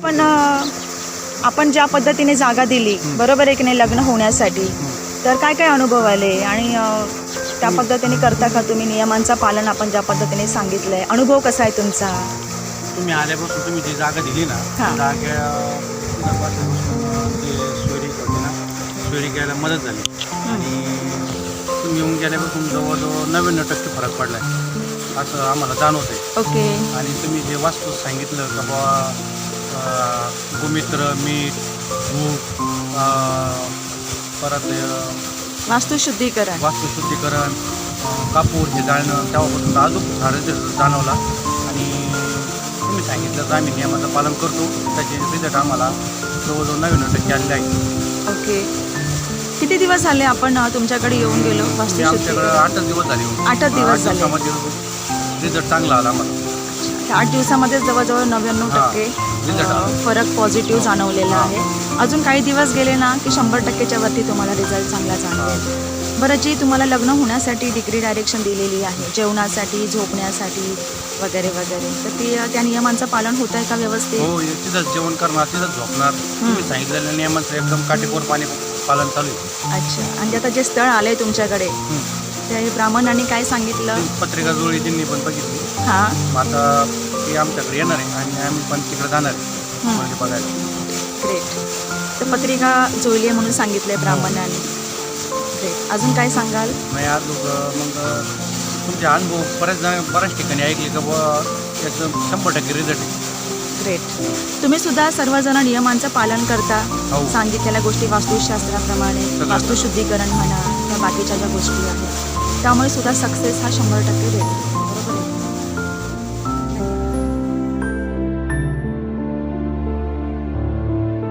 पण आपण ज्या पद्धतीने जागा दिली बरोबर आहे की नाही लग्न होण्यासाठी? तर काय काय अनुभव आले? आणि त्या पद्धतीने करता का तुम्ही? नियमांचं पालन आपण ज्या पद्धतीने सांगितलं आहे अनुभव कसा आहे तुमचा? तुम्ही आल्यापासून तुम्ही जी जागा दिली ना. जागा मदत झाली. आणि तुम्ही येऊन गेल्यापासून जवळजवळ नव्याण्णव टक्के फरक पडला आहे असं आम्हाला जाणवत आहे ओके. आणि तुम्ही जे वास्तू सांगितलं का बाबा गोमित्र मीठ अं, परत वास्तुशुद्धीकरण वास्तुशुद्धीकरण कापूर हे जाळणं तेव्हापासून अजून रिझल्ट जाणवला आणि तुम्ही सांगितलं तर आम्ही नियमाचं पालन करतो त्याचे रिझल्ट आम्हाला जवळजवळ नव्याण्णव टक्के आलेले आहे ओके किती दिवस झाले आपण तुमच्याकडे येऊन गेलो आमच्याकडं आठच दिवस झाले. आठच दिवस झाले. रिझल्ट चांगला आला आम्हाला आठ दिवसामध्ये जवळजवळ नव्याण्णव. टक्के. फरक पॉझिटिव्ह जाणवलेला. आहे. अजून काही दिवस गेले ना की शंभर टक्केच्या वरती तुम्हाला रिझल्ट चांगला जाणवेल. बरं जी तुम्हाला लग्न होण्यासाठी डिग्री डायरेक्शन दिलेली आहे जेवणासाठी झोपण्यासाठी वगैरे वगैरे. तर ती त्या नियमांचं पालन होत आहे का व्यवस्थित? हो तिथंच जेवण करणार तिथंच झोपणार. तुम्ही सांगितलेल्या नियमांचं एकदम काटेकोर पाणी पालन चालू आहे. अच्छा. आणि आता जे स्थळ आलंय तुमच्याकडे. ते ब्राह्मणांनी काय सांगितलं? पत्रिका जुळली त्यांनी पण बघितली. हां. आता ते आमच्याकडे येणार आहे आणि आम्ही पण तिकडे जाणार आहे. हं. म्हणजे बघायला. ग्रेट तर पत्रिका जुळली आहे म्हणून सांगितलंय ब्राह्मणांनी. ग्रेट अजून काय सांगाल? नाही आज मग तुमचे अनुभव बऱ्याच जण बऱ्याच ठिकाणी ऐकले का बुवा याचं शंभर टक्के रिझल्ट आहे. ग्रेट तुम्ही सुद्धा सर्वजण नियमांचं पालन करता. हो. सांगितलेल्या गोष्टी वास्तुशास्त्राप्रमाणे. वास्तुशुद्धीकरण म्हणा त्या बाकीच्या ज्या गोष्टी आहेत. त्यामुळे सुद्धा सक्सेस हा शंभर टक्के भेटेल.